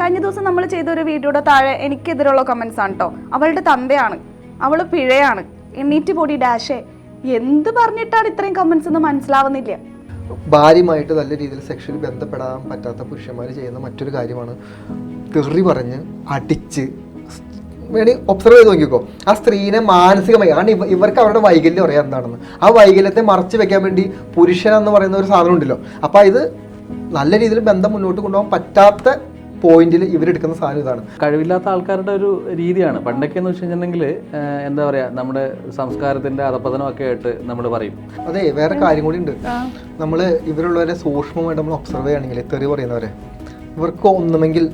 കഴിഞ്ഞ ദിവസം നമ്മൾ ചെയ്ത ഒരു വീഡിയോയുടെ താഴെ എനിക്കെതിരെയുള്ള കമന്റ്സ് ആണ് കേട്ടോ അവളുടെ തന്തയാണ്. അവൾ പിഴയാണ്. എണ്ണീറ്റ് പൊടി ഡാഷേ. എന്ത് പറഞ്ഞിട്ടാണ് ഇത്രയും കമന്റ്സ് എന്ന് മനസ്സിലാവുന്നില്ല. ഭാര്യമായിട്ട് നല്ല രീതിയിൽ സെക്ഷൽ ബന്ധപ്പെടാൻ പറ്റാത്ത പുരുഷന്മാർ ചെയ്യുന്ന മറ്റൊരു കാര്യമാണ്. തെറി പറഞ്ഞ് അടിച്ച് വേണി ഒബ്സർവ് ചെയ്ത് നോക്കിക്കോ. ആ സ്ത്രീനെ മാനസികമായി ആണ് ഇവ ഇവർക്ക് അവരുടെ വൈകല്യം അറിയാം എന്താണെന്ന്. ആ വൈകല്യത്തെ മറച്ചു വെക്കാൻ വേണ്ടി പുരുഷൻ എന്ന് പറയുന്ന ഒരു സാധനം ഉണ്ടല്ലോ. അപ്പോൾ ഇത് നല്ല രീതിയിൽ ബന്ധം മുന്നോട്ട് കൊണ്ടുപോകാൻ പറ്റാത്ത പോയിന്റിൽ ഇവരെടുക്കുന്ന സാധനം ഇതാണ്. കഴിവില്ലാത്ത ആൾക്കാരുടെ ഒരു രീതിയാണ്. പണ്ടൊക്കെ എന്ന് വെച്ച് കഴിഞ്ഞിട്ടുണ്ടെങ്കിൽ എന്താ പറയാ നമ്മുടെ സംസ്കാരത്തിന്റെ അതപ്പതനമൊക്കെ ആയിട്ട് നമ്മൾ പറയും. അതെ വേറെ കാര്യം കൂടി ഉണ്ട്. നമ്മൾ ഇവരുള്ളവരെ സൂക്ഷ്മമായിട്ട് നമ്മൾ ഒബ്സർവ് ചെയ്യുകയാണെങ്കിൽ തെറി പറയുന്നവരെ ഇവർക്ക് ഒന്നുമെങ്കിൽ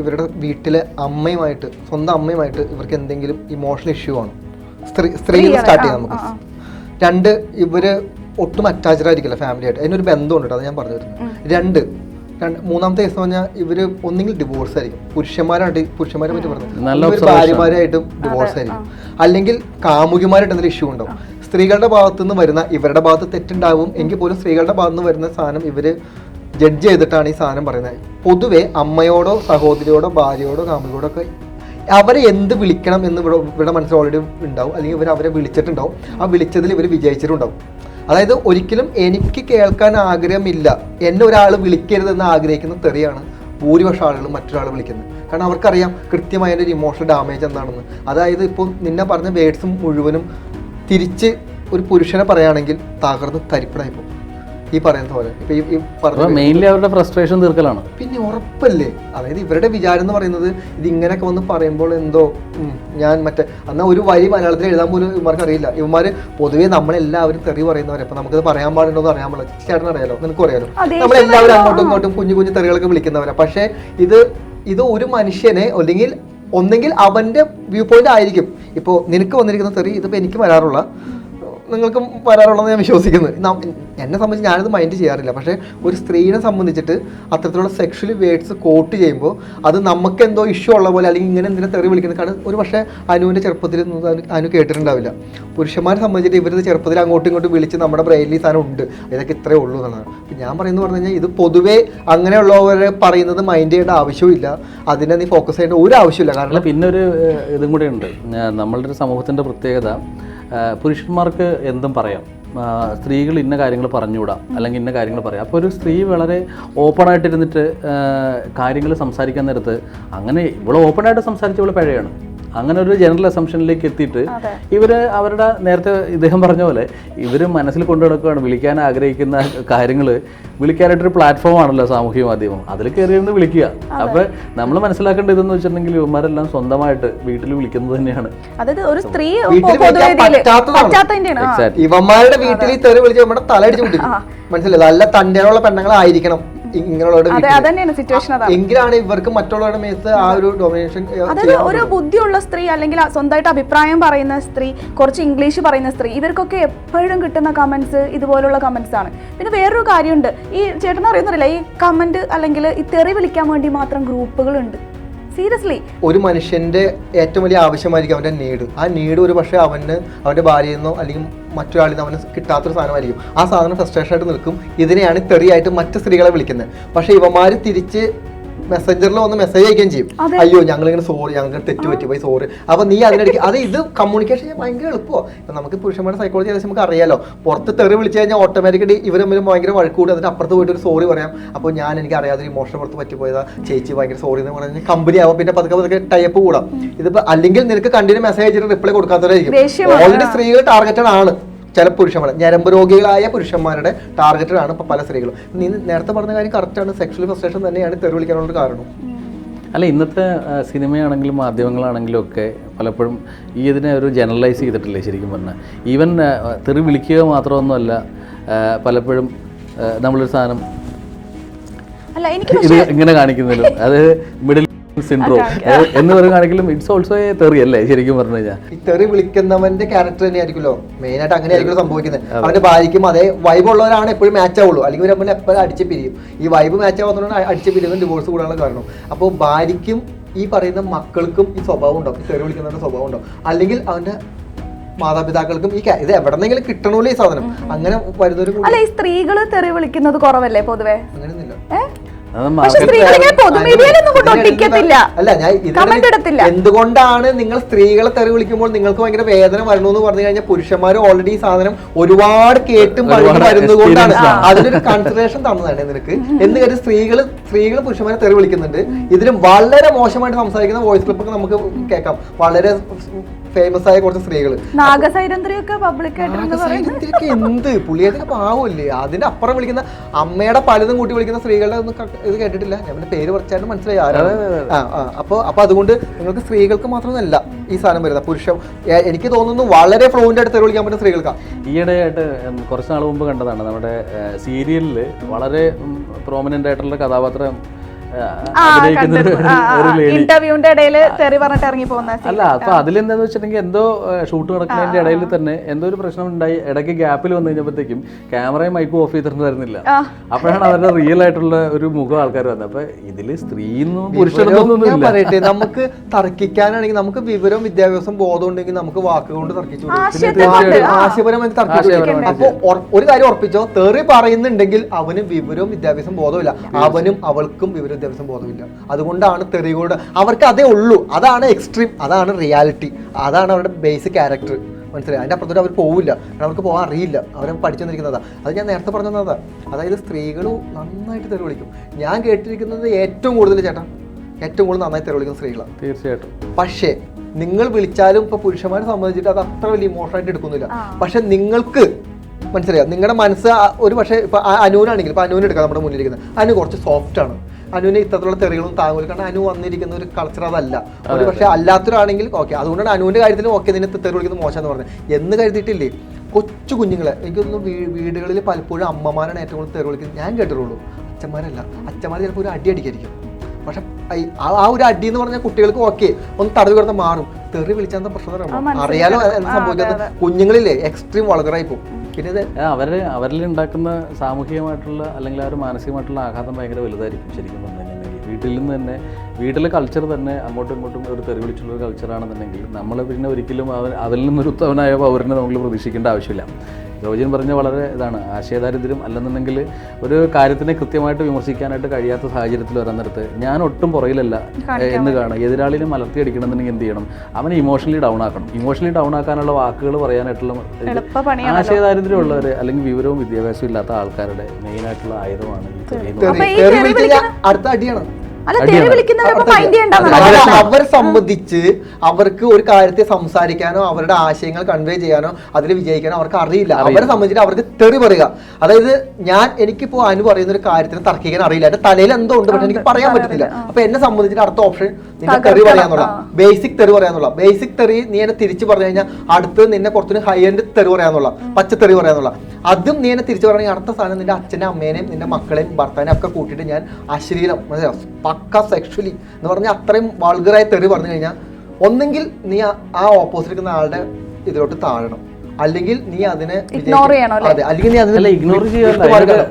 ഇവരുടെ വീട്ടിലെ അമ്മയുമായിട്ട് സ്വന്തം അമ്മയുമായിട്ട് ഇവർക്ക് എന്തെങ്കിലും ഇമോഷണൽ ഇഷ്യൂ ആണ്. സ്ത്രീ സ്ത്രീയിൽ സ്റ്റാർട്ട് ചെയ്യാം നമുക്ക്. രണ്ട് ഇവർ ഒട്ടും അറ്റാച്ച്ഡ് ആയിരിക്കില്ല ഫാമിലി ആയിട്ട്. അതിനൊരു ബന്ധമുണ്ട് കേട്ടോ അത് ഞാൻ പറഞ്ഞു തരുന്നത് രണ്ട് മൂന്നാമത്തെ കേസ് എന്ന് പറഞ്ഞാൽ ഇവർ ഒന്നെങ്കിൽ ഡിവോഴ്സ് ആയിരിക്കും. പുരുഷന്മാരായിട്ട് പുരുഷന്മാരെ പറ്റി നല്ല പറഞ്ഞു ഭാര്യമാരായിട്ടും ഡിവോഴ്സ് ആയിരിക്കും. അല്ലെങ്കിൽ കാമുകിമാരായിട്ട് എന്തെങ്കിലും ഇഷ്യൂ ഉണ്ടോ? സ്ത്രീകളുടെ ഭാഗത്തുനിന്ന് വരുന്ന ഇവരുടെ ഭാഗത്ത് തെറ്റുണ്ടാവും എങ്കിൽ പോലും സ്ത്രീകളുടെ ഭാഗത്ത് നിന്ന് വരുന്ന സാധനം ഇവർ ജഡ്ജ് ചെയ്തിട്ടാണ് ഈ സാധനം പറയുന്നത്. പൊതുവെ അമ്മയോടോ സഹോദരിയോടോ ഭാര്യയോടോ കാമുകിയോടോ ഒക്കെ അവരെ എന്ത് വിളിക്കണം എന്ന് ഇവിടെ ഇവിടെ മനസ്സിൽ ഓൾറെഡി ഉണ്ടാവും. അല്ലെങ്കിൽ ഇവർ അവരെ വിളിച്ചിട്ടുണ്ടാവും. ആ വിളിച്ചതിൽ ഇവർ വിജയിച്ചിട്ടുണ്ടാവും. അതായത് ഒരിക്കലും എനിക്ക് കേൾക്കാൻ ആഗ്രഹമില്ല. എന്നെ ഒരാൾ വിളിക്കരുതെന്ന് ആഗ്രഹിക്കുന്ന തെറിയാണ് ഭൂരിപക്ഷം ആളുകൾ മറ്റൊരാൾ വിളിക്കുന്നത്. കാരണം അവർക്കറിയാം കൃത്യമായ ഒരു ഇമോഷണൽ ഡാമേജ് എന്താണെന്ന്. അതായത് ഇപ്പോൾ നിന്നെ പറഞ്ഞ വേർഡ്സും മുഴുവനും തിരിച്ച് ഒരു പുരുഷനെ പറയുകയാണെങ്കിൽ തകർന്ന് തരിപ്പണായി പോകും ഈ പറയുന്ന പോലെ. ഇപ്പൊ ഈ പറഞ്ഞ മെയിൻലി അവരുടെ ഫ്രസ്ട്രേഷൻ തീർക്കലാണ്. പിന്നെ ഉറപ്പല്ലേ? അതായത് ഇവരുടെ വിചാരം എന്ന് പറയുന്നത് ഇത് ഇങ്ങനെയൊക്കെ വന്ന് പറയുമ്പോൾ എന്തോ ഞാൻ മറ്റേ എന്നാൽ ഒരു വരി മലയാളത്തിൽ എഴുതാൻ പോലും ഇവർക്ക് അറിയില്ല. ഇവന്മാർ പൊതുവേ നമ്മളെല്ലാവരും തെറി പറയുന്നവരെ. അപ്പൊ നമുക്കത് പറയാൻ പാടുണ്ടോ എന്ന് അറിയാൻ പാടില്ല. ചേട്ടൻ അറിയാലോ? നിനക്ക് അറിയാലോ? നമ്മളെല്ലാവരും അങ്ങോട്ടും ഇങ്ങോട്ടും കുഞ്ഞു കുഞ്ഞു തെറികളൊക്കെ വിളിക്കുന്നവരാ. പക്ഷേ ഇത് ഇത് ഒരു മനുഷ്യനെ അല്ലെങ്കിൽ ഒന്നെങ്കിൽ അവന്റെ വ്യൂ പോയിന്റ് ആയിരിക്കും. ഇപ്പോൾ നിനക്ക് വന്നിരിക്കുന്ന തെറി ഇതിപ്പോൾ എനിക്ക് വരാറുള്ള. നിങ്ങൾക്കും വരാറുള്ളതെന്ന് ഞാൻ വിശ്വസിക്കുന്നു. എന്നെ സംബന്ധിച്ച് ഞാനത് മൈൻഡ് ചെയ്യാറില്ല. പക്ഷേ ഒരു സ്ത്രീനെ സംബന്ധിച്ചിട്ട് അത്തരത്തിലുള്ള സെക്ഷലി വേർഡ്സ് കോട്ട് ചെയ്യുമ്പോൾ അത് നമുക്ക് എന്തോ ഇഷ്യൂ ഉള്ള പോലെ അല്ലെങ്കിൽ ഇങ്ങനെ എന്തിനാ തെറി വിളിക്കുന്നത്? കാരണം ഒരു പക്ഷേ അനുവിന്റെ ചെറുപ്പത്തിൽ അനു- കേട്ടിട്ടുണ്ടാവില്ല. പുരുഷന്മാരെ സംബന്ധിച്ചിട്ട് ഇവരുടെ ചെറുപ്പത്തിൽ അങ്ങോട്ടും ഇങ്ങോട്ടും വിളിച്ച് നമ്മുടെ ബ്രെയിനിൽ സാധനം ഉണ്ട്. ഇതൊക്കെ ഇത്രേ ഉള്ളൂ എന്നാണ് ഞാൻ പറയുന്നത് പറഞ്ഞു കഴിഞ്ഞാൽ ഇത് പൊതുവേ അങ്ങനെയുള്ളവരെ പറയുന്നത് മൈൻഡ് ചെയ്യേണ്ട ആവശ്യമില്ല. അതിനെ നീ ഫോക്കസ് ചെയ്യേണ്ട ഒരു ആവശ്യമില്ല. കാരണം പിന്നെ ഒരു ഇതും കൂടെ ഉണ്ട്. നമ്മളുടെ ഒരു സമൂഹത്തിന്റെ പ്രത്യേകത പുരുഷന്മാർക്ക് എന്തും പറയാം. സ്ത്രീകൾ ഇന്ന കാര്യങ്ങൾ പറഞ്ഞുകൂടാ അല്ലെങ്കിൽ ഇന്ന കാര്യങ്ങൾ പറയാം. അപ്പോൾ ഒരു സ്ത്രീ വളരെ ഓപ്പണായിട്ടിരുന്നിട്ട് കാര്യങ്ങൾ സംസാരിക്കാൻ നേരത്ത് അങ്ങനെ ഇവൾ ഓപ്പണായിട്ട് സംസാരിച്ച് ഇവൾ പിഴയാണ്. അങ്ങനെ ഒരു ജനറൽ അസംഷനിലേക്ക് എത്തിയിട്ട് ഇവർ അവരുടെ നേരത്തെ ഇദ്ദേഹം പറഞ്ഞ പോലെ ഇവർ മനസ്സിൽ കൊണ്ടു നടക്കുകയാണ്. വിളിക്കാൻ ആഗ്രഹിക്കുന്ന കാര്യങ്ങൾ വിളിക്കാനായിട്ടൊരു പ്ലാറ്റ്ഫോം ആണല്ലോ സാമൂഹ്യ മാധ്യമം. അതിൽ കയറി ഇരുന്ന് വിളിക്കുക. അപ്പോൾ നമ്മൾ മനസ്സിലാക്കേണ്ടത് ഇതെന്ന് വെച്ചിട്ടുണ്ടെങ്കിൽ ഇവന്മാരെല്ലാം സ്വന്തമായിട്ട് വീട്ടിൽ വിളിക്കുന്നത് തന്നെയാണ്. അതായത് ഒരു സ്ത്രീ ഇവന്മാരുടെ വീട്ടിൽ തെറി വിളിച്ച് നമ്മുടെ തലയടിച്ച് മനസ്സിലായി നല്ല തന്റെയുള്ള പെണ്ണുങ്ങളായിരിക്കണം. അതെ. അതന്നെയാണ് സിറ്റുവേഷൻ അതാണ്. എങ്കിലും ഇവർക്ക് മറ്റുള്ളവരുടെ മേത്ത് ആ ഒരു ഡൊമിനേഷൻ അതായത് ഒരു ബുദ്ധിയുള്ള സ്ത്രീ അല്ലെങ്കിൽ സ്വന്തമായിട്ട് അഭിപ്രായം പറയുന്ന സ്ത്രീ കുറച്ച് ഇംഗ്ലീഷ് പറയുന്ന സ്ത്രീ ഇവർക്കൊക്കെ എപ്പോഴും കിട്ടുന്ന കമന്റ്സ് ഇതുപോലുള്ള കമന്റ്സ് ആണ്. പിന്നെ വേറൊരു കാര്യമുണ്ട്. ഈ ചേട്ടൻ അറിയുന്നില്ല ഈ കമന്റ് അല്ലെങ്കിൽ ഈ തെറി വിളിക്കാൻ വേണ്ടി മാത്രം ഗ്രൂപ്പുകളുണ്ട് സീരിയസ്ലി ഒരു മനുഷ്യന്റെ ഏറ്റവും വലിയ ആവശ്യമായിരിക്കും അവന്റെ നീഡ് ആ നീഡ് ഒരു പക്ഷേ അവന് അവന്റെ ഭാര്യയിൽ നിന്നോ അല്ലെങ്കിൽ മറ്റൊരാളിൽ നിന്ന് അവന് കിട്ടാത്തൊരു സാധനമായിരിക്കും. ആ സാധനം ഫ്രസ്ട്രേഷൻ ആയിട്ട് നിൽക്കും. ഇതിനെയാണ് തെറിയായിട്ട് മറ്റ് സ്ത്രീകളെ വിളിക്കുന്നത്. പക്ഷേ ഇവന്മാര് തിരിച്ച് മെസ്സഞ്ചറിൽ വന്ന് മെസ്സേജ് അയക്കുകയും ചെയ്യും. അയ്യോ ഞങ്ങൾ ഇങ്ങനെ സോറി ഞങ്ങൾക്ക് തെറ്റ് പറ്റി പോയി സോറി അപ്പൊ നീ അതിനിടയ്ക്ക് അത് ഇത് കമ്മ്യൂണിക്കേഷൻ ചെയ്യാൻ ഭയങ്കര എളുപ്പമോ. ഇപ്പൊ നമുക്ക് പുരുഷന്മാരുടെ സൈക്കോളജി ഏകദേശം നമുക്ക് അറിയാലോ. പുറത്ത് തെറി വിളിച്ചു കഴിഞ്ഞാൽ ഓട്ടോമാറ്റിക്കലി ഇവർ തമ്മിൽ ഭയങ്കര വഴക്കൂടും അതിന്റെ അപ്പുറത്ത് പോയിട്ട് ഒരു സോറി പറയാം. അപ്പോൾ ഞാൻ എനിക്ക് അറിയാതെ ഇമോഷൻ പുറത്ത് പറ്റിപ്പോയതാ. ചേച്ചി ഭയങ്കര സോറി എന്ന് പറഞ്ഞാൽ കമ്പനി ആവാം. പിന്നെ പതുക്കെ പതുക്കെ ടൈപ്പ് കൂടാം. ഇതിപ്പോ അല്ലെങ്കിൽ നിനക്ക് കണ്ടിന്യൂ മെസ്സേജ് റിപ്ലൈ കൊടുക്കാത്തവരായിരിക്കും. ഓൾറെഡി സ്ത്രീകൾ ടാർഗറ്റഡ് ആണ്. ചില പുരുഷന്മാർ ഞരമ്പ് രോഗികളായ പുരുഷന്മാരുടെ ടാർഗറ്റഡാണ് ഇപ്പൊ പല സ്ത്രീകളും. നീ നേരത്തെ പറഞ്ഞ കാര്യം കറക്റ്റാണ് സെക്ഷൽ ഫ്രസ്ട്രേഷൻ തന്നെയാണ് തെറി വിളിക്കാനുള്ള കാരണം അല്ല ഇന്നത്തെ സിനിമയാണെങ്കിലും മാധ്യമങ്ങളാണെങ്കിലും ഒക്കെ പലപ്പോഴും ഈ ഇതിനെ ഒരു ജനറലൈസ് ചെയ്തിട്ടില്ലേ ശരിക്കും പറഞ്ഞാൽ ഈവൻ തെറി വിളിക്കുക മാത്രമൊന്നുമല്ല പലപ്പോഴും നമ്മളൊരു സാധനം ഇത് ഇങ്ങനെ കാണിക്കുന്നതിലും അത് മിഡിൽ സിൻഡ്രോം എന്ന് പറയുകയാണെങ്കിലും ഇറ്റ്സ് ഓൾസോ എ തെറി അല്ലേ? ശരിക്കും പറഞ്ഞു കഴിഞ്ഞാൽ ഈ തെറി വിളിക്കുന്നവന്റെ ക്യാരക്ടർ തന്നെ ആയിരിക്കുമല്ലോ മെയിൻ ആയിട്ട് അങ്ങനെ ആയിരിക്കും സംഭവിക്കുന്നത്. അവന്റെ ഭാര്യയ്ക്കും അതേ വൈബ് ഉള്ളവരാണ് എപ്പോഴും മാച്ച് ആവുള്ളൂ. അല്ലെങ്കിൽ ഇവർ തമ്മിൽ എപ്പോഴും അടിച്ച് പിരിയും. ഈ വൈബ് മാച്ച് ആവുന്നതുകൊണ്ട് അടിച്ച് പിരിയുന്ന ഡിവോഴ്സ് കൂടാനുള്ള കാരണം. അപ്പോൾ ഭാര്യയ്ക്കും ഈ പറയുന്ന മക്കൾക്കും ഈ സ്വഭാവം ഉണ്ടാവും ഈ തെറി വിളിക്കുന്നവന്റെ സ്വഭാവം ഉണ്ടാവും അല്ലെങ്കിൽ അവന്റെ മാതാപിതാക്കൾക്കും ഈ ഇത് എവിടെന്നെങ്കിലും കിട്ടണമല്ലോ ഈ സാധനം. അങ്ങനെ വരുന്നൊരു അല്ല ഈ സ്ത്രീകൾ തെറി വിളിക്കുന്നത് കുറവല്ലേ പൊതുവേ? അങ്ങനെയൊന്നുമില്ല എന്തുകൊണ്ടാണ് നിങ്ങൾ സ്ത്രീകളെ തെറി വിളിക്കുമ്പോൾ നിങ്ങൾക്ക് ഭയങ്കര വേദന വരണു എന്ന് പറഞ്ഞു കഴിഞ്ഞാൽ പുരുഷന്മാർ ഓൾറെഡി സാധനം ഒരുപാട് കേട്ടും വരുന്നതുകൊണ്ടാണ്. അതിനൊരു കൺസിഡറേഷൻ തന്നതാണ് നിനക്ക്. എന്ന് കരുതി സ്ത്രീകൾ സ്ത്രീകൾ പുരുഷന്മാരെ തെറി വിളിക്കുന്നുണ്ട്. ഇതിലും വളരെ മോശമായിട്ട് സംസാരിക്കുന്ന വോയിസ് ക്ലിപ്പൊക്കെ നമുക്ക് കേൾക്കാം. വളരെ ഫേമസ് ആയ കുറച്ച് സ്ത്രീകൾ എന്ത്? പുള്ളിയൊക്കെ പാവല്ലേ അതിന്റെ അപ്പുറം വിളിക്കുന്ന അമ്മയുടെ പലതും കൂട്ടി വിളിക്കുന്ന സ്ത്രീകളുടെ ഒന്നും ഇത് കേട്ടിട്ടില്ല. ഞാൻ പിന്നെ പേര് പറിച്ചാലും മനസ്സിലായി ആരാണ്. ആ അപ്പോൾ അപ്പൊ അപ്പൊ അതുകൊണ്ട് നിങ്ങൾക്ക് സ്ത്രീകൾക്ക് മാത്രമല്ല ഈ സാധനം വരുന്നത്. പുരുഷ എനിക്ക് തോന്നുന്നു വളരെ ഫ്ലൂന്റ് ആയിട്ട് തെറി വിളിക്കാൻ പറ്റുന്ന സ്ത്രീകൾക്കാണ് ഈയിടെയായിട്ട് ആയിട്ട് കുറച്ച് നാൾ മുമ്പ് കണ്ടതാണ് നമ്മുടെ സീരിയലിൽ വളരെ പ്രോമിനന്റ് ആയിട്ടുള്ള കഥാപാത്രം ഇന്റർവ്യൂവിന്റെ ഇടയിൽ തെറി പറഞ്ഞിട്ട് ഇറങ്ങി പോകുന്ന അല്ല അപ്പൊ അതിലെന്താന്ന് വെച്ചിട്ടുണ്ടെങ്കിൽ എന്തോ ഷൂട്ട് നടക്കുന്നതിന്റെ ഇടയിൽ തന്നെ എന്തോ ഒരു പ്രശ്നം ഉണ്ടായി. ഇടയ്ക്ക് ഗ്യാപ്പിൽ വന്നു കഴിഞ്ഞപ്പോഴത്തേക്കും ക്യാമറയും മൈക്കും ഓഫ് ചെയ്തിട്ടുണ്ടായിരുന്നില്ല. അപ്പോഴാണ് അവരുടെ റിയൽ ആയിട്ടുള്ള ഒരു മുഖം ആൾക്കാർ വന്നത്. അപ്പൊ ഇതിൽ സ്ത്രീന്നും വിവരം പുരുഷനൊന്നും പറയട്ടെ നമുക്ക് തർക്കിക്കാനാണെങ്കിൽ നമുക്ക് വിവരം വിദ്യാഭ്യാസം ബോധം ഉണ്ടെങ്കിൽ നമുക്ക് വാക്കുകൊണ്ട് തർക്കിച്ചു വിടും. കൊണ്ട്, ആ. ആശയപരമായി തർക്കിച്ചു ആശയപരമായിട്ട് അപ്പൊ ഒരു കാര്യം ഉറപ്പിച്ചോ തെറി പറയുന്നുണ്ടെങ്കിൽ അവന് വിവരവും വിദ്യാഭ്യാസം ബോധമില്ല അവനും അവൾക്കും വിവരവും വിദ്യാഭ്യാസം ബോധമില്ല. അതുകൊണ്ടാണ് തെറികളുടെ അവർക്ക് അതേ ഉള്ളൂ. അതാണ് എക്സ്ട്രീം അതാണ് റിയാലിറ്റി അതാണ് അവരുടെ ബേസിക് ക്യാരക്ടർ മനസ്സിലായി? അതിന്റെ അപ്പുറത്തോട്ട് അവർ പോവില്ല. കാരണം അവർക്ക് പോകാൻ അറിയില്ല. അവരെ പഠിച്ചു വന്നിരിക്കുന്നതാ അത് ഞാൻ നേരത്തെ പറഞ്ഞതാണ് അതായത് സ്ത്രീകൾ നന്നായിട്ട് തെറി വിളിക്കും. ഞാൻ കേട്ടിരിക്കുന്നത് ഏറ്റവും കൂടുതൽ ചേട്ടാ ഏറ്റവും കൂടുതൽ നന്നായി തെറി വിളിക്കുന്ന സ്ത്രീകളാണ് തീർച്ചയായിട്ടും. പക്ഷേ നിങ്ങൾ വിളിച്ചാലും ഇപ്പോൾ പുരുഷന്മാരെ സംബന്ധിച്ചിട്ട് അത് അത്ര വലിയ ഇമോഷനായിട്ട് എടുക്കുന്നില്ല. പക്ഷെ നിങ്ങൾക്ക് മനസ്സിലായോ? നിങ്ങളുടെ മനസ്സ് ഒരു പക്ഷേ ഇപ്പോൾ അനൂനാണെങ്കിൽ അനുവിനാണെങ്കിൽ ഇപ്പൊ അനുവിന് എടുക്കാം നമ്മുടെ മുന്നിലിരിക്കുന്നത്. അനു കുറച്ച് സോഫ്റ്റ് ആണ്. അനുവിന് ഇത്തരത്തിലുള്ള തെറികളും താങ്ങൂല കാരണം അനു വന്നിരിക്കുന്ന ഒരു കൾച്ചർ അതല്ല. ഒരു പക്ഷേ അല്ലാത്തൊരാണെങ്കിൽ ഓക്കെ അതുകൊണ്ടാണ് അനുവിന്റെ കാര്യത്തിൽ ഓക്കെ നിന്നെ തെറി വിളിക്കുന്നത് മോശം എന്ന് പറഞ്ഞത്. എന്ന് കരുതിയിട്ടില്ലേ? കൊച്ചു കുഞ്ഞുങ്ങളെ. എനിക്കൊന്ന് വീടുകളിൽ പലപ്പോഴും അമ്മമാരാണ് ഏറ്റവും കൂടുതൽ തെറി വിളിക്കുന്നത്. ഞാൻ കേട്ടിട്ടുള്ളൂ. അച്ഛന്മാരല്ല. അച്ഛന്മാർ ചിലപ്പോൾ ഒരു അടി അടിക്കായിരിക്കും. പക്ഷെ ആ ഒരു അടി എന്ന് പറഞ്ഞാൽ കുട്ടികൾക്ക് ഓക്കെ ഒന്ന് തടവി കിടന്ന് മാറും. തെറി വിളിച്ചാൽ പ്രശ്നം. അറിയാലോ സംഭവിക്കുന്നത്. കുഞ്ഞുങ്ങളില്ലേ എക്സ്ട്രീം വളകറായി പോകും. പിന്നെ ഇത് ആ, അവർ അവരിൽ ഉണ്ടാക്കുന്ന സാമൂഹികമായിട്ടുള്ള അല്ലെങ്കിൽ ആ ഒരു മാനസികമായിട്ടുള്ള ആഘാതം ഭയങ്കര വലുതായിരിക്കും ശരിക്കും പറഞ്ഞു വീട്ടിൽ നിന്ന് തന്നെ വീട്ടിലെ കൾച്ചർ തന്നെ അങ്ങോട്ടും ഇങ്ങോട്ടും ഒരു തെറി ഒരു കൾച്ചറാണെന്നുണ്ടെങ്കിൽ നമ്മൾ പിന്നെ ഒരിക്കലും അവർ അതിൽ നിന്നൊരു ഉത്തമനായ പൗരനെ നമ്മൾ പ്രതീക്ഷിക്കേണ്ട ആവശ്യമില്ല. ജോജിൻ പറഞ്ഞ വളരെ ഇതാണ്. ആശയദാരിദ്ര്യം അല്ലെന്നുണ്ടെങ്കിൽ ഒരു കാര്യത്തിനെ കൃത്യമായിട്ട് വിമർശിക്കാനായിട്ട് കഴിയാത്ത സാഹചര്യത്തിൽ വരാൻ നേരത്ത് ഞാൻ ഒട്ടും പുറയിലല്ല എന്ന് കാണുക. എതിരാളിനെ മലർത്തി അടിക്കണമെന്നുണ്ടെങ്കിൽ എന്ത് ചെയ്യണം? അവനെ ഇമോഷണലി ഡൗൺ ആക്കണം. ഇമോഷണലി ഡൗൺ ആക്കാനുള്ള വാക്കുകൾ പറയാനായിട്ടുള്ള ആശയദാരിദ്ര്യം ഉള്ളവർ അല്ലെങ്കിൽ വിവരവും വിദ്യാഭ്യാസവും ഇല്ലാത്ത ആൾക്കാരുടെ മെയിനായിട്ടുള്ള ആയുധമാണ് ഈ അടുത്ത അടിയാണ്. അവരെ സംബന്ധിച്ച് അവർക്ക് ഒരു കാര്യത്തെ സംസാരിക്കാനോ അവരുടെ ആശയങ്ങൾ കൺവേ ചെയ്യാനോ അതിൽ വിജയിക്കാനോ അവർക്ക് അറിയില്ല. അവരെ സംബന്ധിച്ചിട്ട് അവർക്ക് തെറി പറയുക. അതായത് ഞാൻ എനിക്കിപ്പോ അനു പറയുന്ന ഒരു കാര്യത്തിന് തർക്കിക്കാൻ അറിയില്ല. എന്റെ തലയിൽ എന്തോ ഉണ്ട് പക്ഷെ എനിക്ക് പറയാൻ പറ്റത്തില്ല. അപ്പൊ എന്നെ സംബന്ധിച്ചിട്ട് അടുത്ത ഓപ്ഷൻ നിന്നെ തെറി പറയാന്നുള്ള ബേസിക് തെറി പറയാന്നുള്ള ബേസിക് തെറി നീ എന്നെ തിരിച്ചു പറഞ്ഞു കഴിഞ്ഞാൽ അടുത്ത് നിന്നെ കുറച്ചു ഹൈ എൻഡ് തെറി പറയാന്നുള്ള തെറി പറയാന്നുള്ള അതും നീ എന്നെ തിരിച്ചു പറയുകയാണെങ്കിൽ അടുത്ത സാധനം നിന്റെ അച്ഛനെ അമ്മേനെയും നിന്റെ മക്കളെയും ഭർത്താനെയും ഒക്കെ കൂട്ടിയിട്ട് ഞാൻ അശ്ലീലം പക്ക സെക്ഷലി എന്ന് പറഞ്ഞാൽ അത്രയും വൾഗറായി തെറി പറഞ്ഞു കഴിഞ്ഞാൽ ഒന്നെങ്കിൽ നീ ആ- ഓപ്പോസിറ്റ് നിൽക്കുന്ന ആളുടെ ഇതിലോട്ട് താഴണം. അല്ലെങ്കിൽ നീ അതിനെ ഇഗ്നോർ ചെയ്യണോ? അതെ അല്ലെങ്കിൽ നീ അതിനെ ഇഗ്നോർ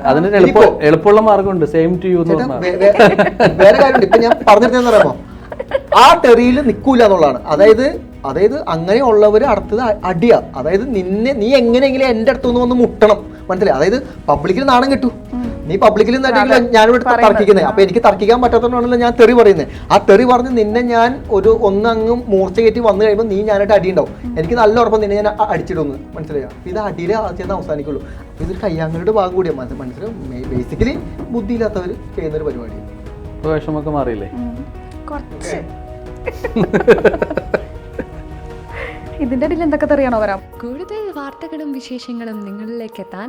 അതിന് എളുപ്പമുള്ള മാർഗമുണ്ട്. സെയിം ടു യു വേറെ കാര്യമുണ്ട്. ഇപ്പൊ ഞാൻ പറഞ്ഞിരുന്നെന്ന് പറയാമോ ആ തെറിയിൽ നിൽക്കൂല എന്നുള്ളതാണ്. അതായത് അതായത് അങ്ങനെയുള്ളവര് അടുത്തത് അടിയാ. അതായത് നിന്നെ നീ എങ്ങനെയെങ്കിലും എന്റെ അടുത്തുനിന്ന് വന്ന് മുട്ടണം. മനസ്സിലായി? അതായത് പബ്ലിക്കിൽ നാണം കിട്ടു. നീ പബ്ലിക്കിൽ ഞാൻ ഞാനിവിടെ തർക്കിക്കുന്നത് അപ്പൊ എനിക്ക് തർക്കിക്കാൻ പറ്റാത്തതുകൊണ്ടാണല്ലോ ഞാൻ തെറി പറയുന്നത് ആ തെറി പറഞ്ഞ് നിന്നെ ഞാൻ ഒരു ഒന്നങ്ങ് മൂർച്ച കയറ്റി വന്നു കഴിയുമ്പോൾ നീ ഞാനായിട്ട് അടിയുണ്ടാവും. എനിക്ക് നല്ല ഉറപ്പം നിന്നെ ഞാൻ അടിച്ചിടുന്നു മനസ്സിലായോ? ഇത് അടിയിലെ ആദ്യം അവസാനിക്കുള്ളൂ. അപ്പൊ ഇതൊരു കയ്യാങ്ങളുടെ ഭാഗം കൂടിയാണ് മനസ്സിൽ മനസ്സിലാവും ബേസിക്കലി ബുദ്ധിയില്ലാത്തവർ ചെയ്യുന്ന ഒരു പരിപാടി വിഷമൊക്കെ മാറിയില്ലേ? കുറച്ച്. ഇതിന്റെ ഇടയിൽ എന്തൊക്കെ തെറിയാണോ വരാം? കൂടുതൽ വാർത്തകളും വിശേഷങ്ങളും നിങ്ങളിലേക്ക് എത്താൻ